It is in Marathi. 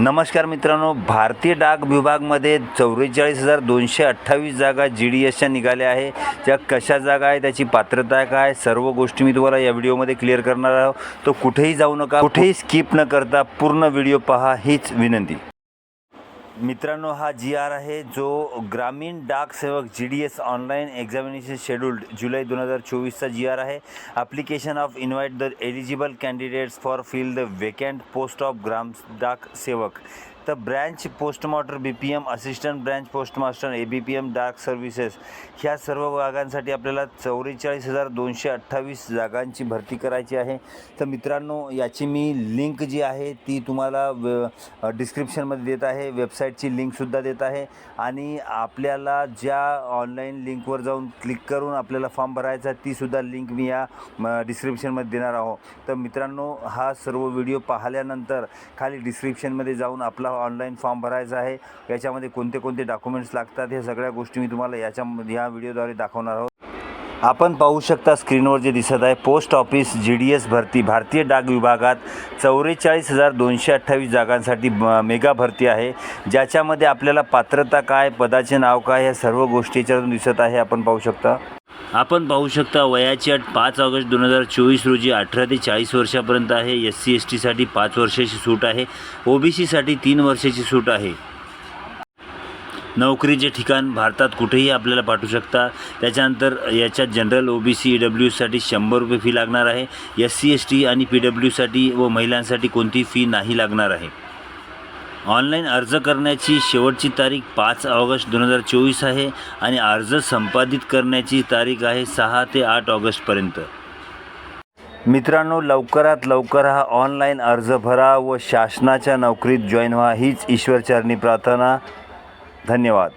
नमस्कार मित्रांनो भारतीय डाक विभागमध्ये चौवेचाळीस हजार दोनशे अठ्ठावीस जागा जी डी एसच्या निघाल्या आहे. त्या कशा जागा आहे त्याची पात्रता काय सर्व गोष्टी मी तुम्हाला या व्हिडिओमध्ये क्लिअर करणार आहोत. तो कुठेही जाऊ नका कुठेही स्किप न करता पूर्ण व्हिडिओ पहा हीच विनंती. मित्रांनो हा जी आर आहे जो ग्रामीण डाक सेवक G D S online examination scheduled जुलै दोन हजार चोवीसचा जी आर आहे. Application of invite the eligible candidates for fill the vacant post of ग्राम डाक सेवक. तर branch postmaster B P M assistant branch postmaster A B P M Dak services ह्या सर्व भागांसाठी आपल्याला चौवेचाळीस हजार दोनशे अठ्ठावीस जागांची भरती करायची आहे. तर मित्रांनो याची मी लिंक जी आहे ती तुम्हाला व डिस्क्रिप्शनमध्ये देत आहे. वेबसाईटची लिंकसुद्धा देत आहे. आणि आपल्याला ज्या ऑनलाईन लिंकवर जाऊन क्लिक करून आपल्याला फॉर्म भरायचा आहे तीसुद्धा लिंक मी या डिस्क्रिप्शनमध्ये देणार आहोत तर मित्रांनो हा सर्व व्हिडिओ पाहिल्यानंतर खाली डिस्क्रिप्शनमध्ये जाऊन आपला ऑनलाईन फॉर्म भरायचा आहे. याच्यामध्ये कोणते कोणते डॉक्युमेंट्स लागतात हे सगळ्या गोष्टी मी तुम्हाला याच्या या व्हिडिओद्वारे दाखवणार आहोत. आपण पाहू शकता स्क्रीनवर जे दिसत आहे post office G D S भरती भारतीय डाक विभागात चौवेचाळीस हजार दोनशे अठ्ठावीस जागांसाठी मेगा भरती आहे. ज्याच्यामध्ये आपल्याला पात्रता काय पदाचे नाव काय ह्या सर्व गोष्टी याच्यातून दिसत आहे. आपण पाहू शकता. आपण पाहू शकता वयाची अट पाच ऑगस्ट दोन हजार चोवीस रोजी अठरा ते चाळीस वर्षापर्यंत आहे. एस सी एस टीसाठी पाच वर्षाची सूट आहे. ओ बी सीसाठी तीन वर्षाची सूट आहे. नोकरीचे ठिकाण भारतात कुठेही आपल्याला पाठवू शकता. त्याच्यानंतर याच्यात general O B C E डब्ल्यूसाठी शंभर रुपये फी लागणार आहे. एस सी एस टी आणि पी डब्ल्यूसाठी व महिलांसाठी कोणती फी नाही लागणार आहे. ऑनलाईन अर्ज करण्याची शेवटची तारीख पाच ऑगस्ट दोन हजार चोवीस आहे आणि अर्ज संपादित करण्याची तारीख आहे सहा ते आठ ऑगस्टपर्यंत मित्रांनो लवकरात लवकर हा ऑनलाईन अर्ज भरा व शासनाच्या नोकरीत जॉईन व्हा. हीच ईश्वरचरणी प्रार्थना. धन्यवाद.